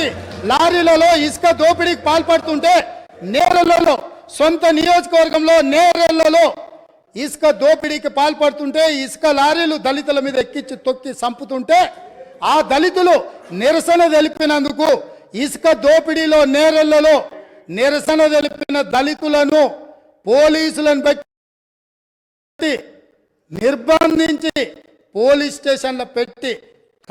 వేలాది లారీలలో ఇసుక దోపిడీకి పాల్పడుతుంటే నేరలలో సొంత నియోజకవర్గంలో నేరలలో ఇసుక దోపిడీకి పాల్పడుతుంటే ఇసుక లారీలు దళితుల మీద ఎక్కించి తొక్కి చంపుతుంటే ఆ దళితులు నిరసన తెలిపినందుకు ఇసుక దోపిడీలో నేరలలో నిరసన తెలిపిన దళితులను పోలీసులను పెట్టి నిర్బంధించి పోలీస్ స్టేషన్లో పెట్టి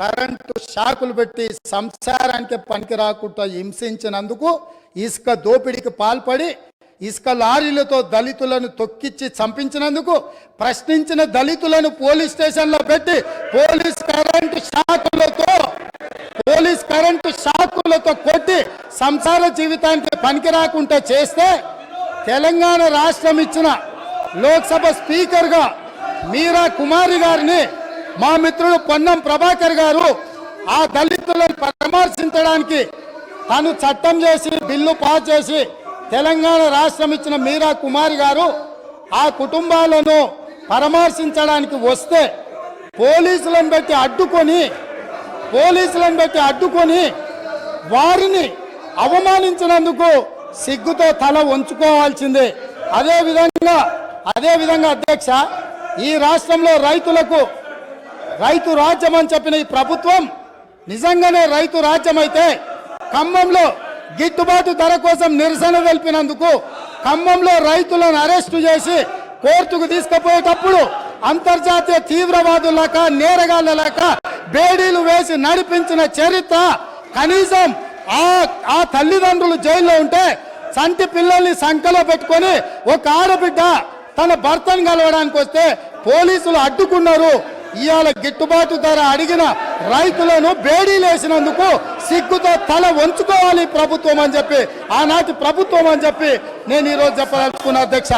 కరెంటు షాకులు పెట్టి సంసారానికి పనికి రాకుండా హింసించినందుకు ఇసుక దోపిడీకి పాల్పడి ఇసుక లారీలతో దళితులను తొక్కిచ్చి చంపించినందుకు ప్రశ్నించిన దళితులను పోలీస్ స్టేషన్లో పెట్టి పోలీస్ కరెంటు షాకులతో పోలీస్ కరెంటు షాకులతో కొట్టి సంసార జీవితానికి పనికి రాకుండా చేస్తే తెలంగాణ రాష్ట్రం ఇచ్చిన లోక్సభ స్పీకర్గా మీరా కుమారి గారిని మా మిత్రుడు పొన్నం ప్రభాకర్ గారు ఆ దళితులను పరామర్శించడానికి తను చట్టం చేసి బిల్లు పాస్ చేసి తెలంగాణ రాష్ట్రం ఇచ్చిన మీరా కుమారి గారు ఆ కుటుంబాలను పరామర్శించడానికి వస్తే పోలీసులను పెట్టి అడ్డుకొని పోలీసులను పెట్టి అడ్డుకొని వారిని అవమానించినందుకు సిగ్గుతో తల ఉంచుకోవాల్సిందే అదే విధంగా అదే విధంగా అధ్యక్ష ఈ రాష్ట్రంలో రైతులకు రైతు రాజ్యం అని చెప్పిన ఈ ప్రభుత్వం నిజంగానే రైతు రాజ్యం అయితే ఖమ్మంలో గిట్టుబాటు ధర కోసం నిరసన తెలిపినందుకు ఖమ్మంలో రైతులను అరెస్టు చేసి కోర్టుకు తీసుకుపోయేటప్పుడు అంతర్జాతీయ తీవ్రవాదులక నేరగాళ్ళక బేడీలు వేసి నడిపించిన చరిత్ర కనీసం ఆ ఆ తల్లిదండ్రులు జైల్లో ఉంటే సంటి పిల్లల్ని సంఖలో పెట్టుకొని ఒక ఆడబిడ్డ తన భర్తను కలవడానికి వస్తే పోలీసులు అడ్డుకున్నారు. ఇవాళ గిట్టుబాటు ధర అడిగిన రైతులను బేడీలేసినందుకు సిగ్గుతో తల వంచుకోవాలి ప్రభుత్వం అని చెప్పి ఆనాటి ప్రభుత్వం అని చెప్పి నేను ఈరోజు చెప్పదలుచుకున్నా అధ్యక్ష.